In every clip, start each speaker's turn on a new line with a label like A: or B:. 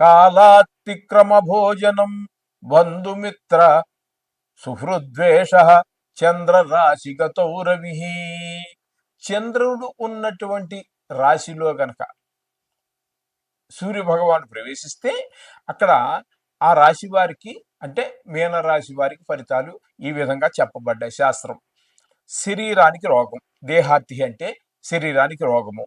A: కాలాతిక్రమ భోజనం బంధుమిత్ర సుహృద్వేష చంద్ర రాశి రవి. చంద్రుడు ఉన్నటువంటి రాశిలో గనక సూర్యభగవాను ప్రవేశిస్తే అక్కడ ఆ రాశి వారికి అంటే మీన రాశి వారికి ఫలితాలు ఈ విధంగా చెప్పబడ్డాయి. శాస్త్రం శరీరానికి రోగం. దేహార్తి అంటే శరీరానికి రోగము.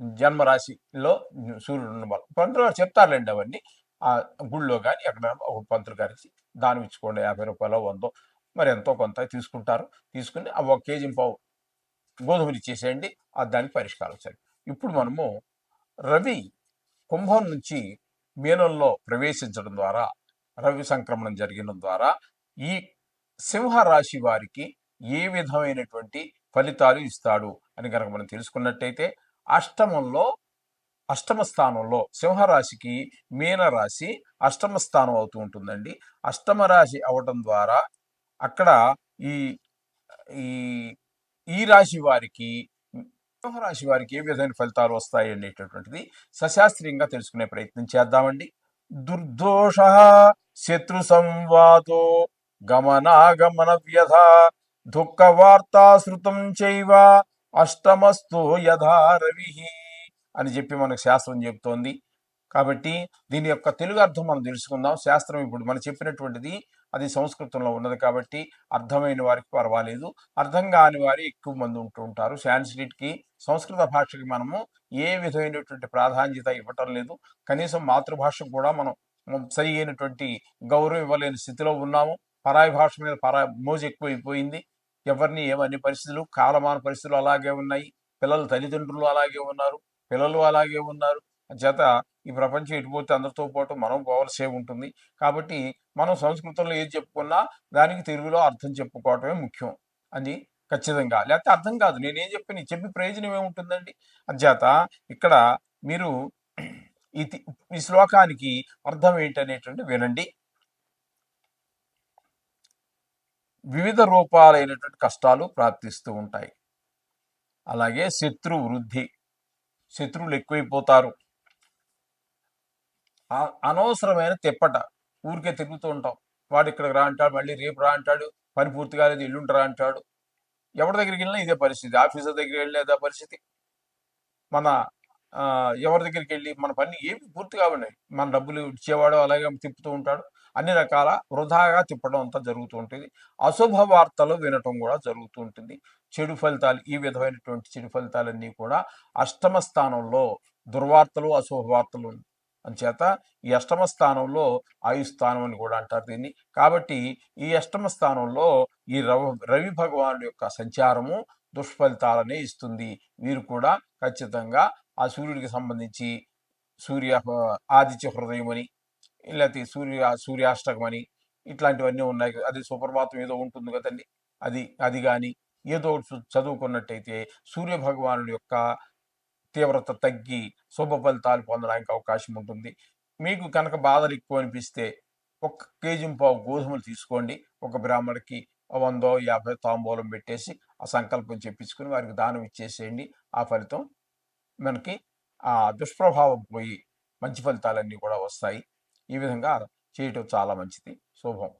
A: జన్మరాశిలో సూర్యుడు ఉన్న వాళ్ళు పంతులు గారు చెప్తారులేండి అవన్నీ. ఆ గుళ్ళో కానీ ఎక్కడ ఒక పంతులు గారికి దానం ఇచ్చుకోండి. యాభై రూపాయలు వందో మరి ఎంతో కొంత తీసుకుంటారు. తీసుకుని ఆ ఒక కేజీ పావు గోధుమలు ఇచ్చేసేయండి. ఆ దానికి పరిష్కారం సరే. ఇప్పుడు మనము రవి కుంభం నుంచి మీనంలో ప్రవేశించడం ద్వారా రవి సంక్రమణం జరగడం ద్వారా ఈ సింహ రాశి వారికి ఏ విధమైనటువంటి ఫలితాలు ఇస్తాడు అని కనుక మనం తెలుసుకున్నట్టయితే అష్టమంలో అష్టమ స్థానంలో సింహరాశికి మీనరాశి అష్టమ స్థానం అవుతూ ఉంటుందండి. అష్టమ రాశి అవటం ద్వారా అక్కడ ఈ ఈ ఈ రాశి వారికి సింహరాశి వారికి ఏ విధమైన ఫలితాలు వస్తాయి అనేటటువంటిది సశాస్త్రీయంగా తెలుసుకునే ప్రయత్నం చేద్దామండి. దుర్దోష శత్రు సంవాదో గమనాగమన వ్యధ దుఃఖ వార్తాశ్రుతం చైవ అష్టమస్తు యథారవి అని చెప్పి మనకు శాస్త్రం చెబుతోంది కాబట్టి దీని యొక్క తెలుగు అర్థం మనం తెలుసుకుందాం. శాస్త్రం ఇప్పుడు మనం చెప్పినటువంటిది అది సంస్కృతంలో ఉన్నది కాబట్టి అర్థమైన వారికి పర్వాలేదు. అర్థం కాని వారు ఎక్కువ మంది ఉంటూ ఉంటారు. సాన్స్క్రిట్కి సంస్కృత భాషకి మనము ఏ విధమైనటువంటి ప్రాధాన్యత ఇవ్వటం లేదు. కనీసం మాతృభాషకు కూడా మనం మనం సరి అయినటువంటి గౌరవం ఇవ్వలేని స్థితిలో ఉన్నాము. పరాయి భాష మీద పరా మోజు ఎక్కువైపోయింది. ఎవరిని ఏమన్ని పరిస్థితులు కాలమాన పరిస్థితులు అలాగే ఉన్నాయి పిల్లల తల్లిదండ్రులు అలాగే ఉన్నారు పిల్లలు అలాగే ఉన్నారు. చేత ఈ ప్రపంచం ఎటుపోతే అందరితో పాటు మనం పోవలసే ఉంటుంది. కాబట్టి మనం సంస్కృతంలో ఏది చెప్పుకున్నా దానికి తెలుగులో అర్థం చెప్పుకోవటమే ముఖ్యం. అది ఖచ్చితంగా. లేకపోతే అర్థం కాదు. నేనేం చెప్పిన చెప్పి ప్రయోజనం ఏముంటుందండి? అధ్యాత ఇక్కడ మీరు ఈ శ్లోకానికి అర్థం ఏంటనేటువంటి వినండి. వివిధ రూపాలైనటువంటి కష్టాలు ప్రాప్తిస్తూ ఉంటాయి. అలాగే శత్రు వృద్ధి శత్రువులు ఎక్కువైపోతారు. అనవసరమైన తిప్పట ఊరికే తిరుగుతూ ఉంటాం. వాడు ఇక్కడికి రా అంటాడు మళ్ళీ రేపు రా అంటాడు పని పూర్తి కాలేదు ఎల్లుండి రా అంటాడు. ఎవరి దగ్గరికి వెళ్ళినా ఇదే పరిస్థితి ఆఫీసర్ దగ్గరికి వెళ్ళినా ఇదే పరిస్థితి. మన ఎవరి దగ్గరికి వెళ్ళి మన పని ఏమి పూర్తి కావండి మన డబ్బులు ఇచ్చేవాడు అలాగే తిప్పుతూ ఉంటాడు. అన్ని రకాల వృధాగా తిప్పడం అంతా జరుగుతూ ఉంటుంది. అశుభ వార్తలు వినటం కూడా జరుగుతూ ఉంటుంది. చెడు ఫలితాలు ఈ విధమైనటువంటి చెడు ఫలితాలన్నీ కూడా అష్టమ స్థానంలో దుర్వార్తలు అశుభ వార్తలు అంచేత ఈ అష్టమ స్థానంలో ఆయుస్థానం అని కూడా అంటారు దీన్ని. కాబట్టి ఈ అష్టమ స్థానంలో ఈ రవి రవి భగవానుడి యొక్క సంచారము దుష్ఫలితాలనే ఇస్తుంది. వీరు కూడా ఖచ్చితంగా ఆ సూర్యుడికి సంబంధించి సూర్య ఆదిత్య హృదయం అని లేకపోతే సూర్య సూర్యాష్టకం అని ఇట్లాంటివన్నీ ఉన్నాయి. అది సుప్రభాతం ఏదో ఉంటుంది కదండి. అది అది కానీ ఏదో ఒకటి చదువుకున్నట్టయితే సూర్య భగవానుడి యొక్క తీవ్రత తగ్గి శుభ ఫలితాలు పొందడానికి అవకాశం ఉంటుంది. మీకు కనుక బాధలు ఎక్కువ అనిపిస్తే ఒక కేజీ పావు గోధుమలు తీసుకోండి. ఒక బ్రాహ్మణకి వందో యాభై తాంబూలం పెట్టేసి ఆ సంకల్పం చెప్పించుకుని వారికి దానం ఇచ్చేసేయండి. ఆ ఫలితం మనకి ఆ దుష్ప్రభావం పోయి మంచి ఫలితాలన్నీ కూడా వస్తాయి. ఈ విధంగా చేయటం చాలా మంచిది. శుభం.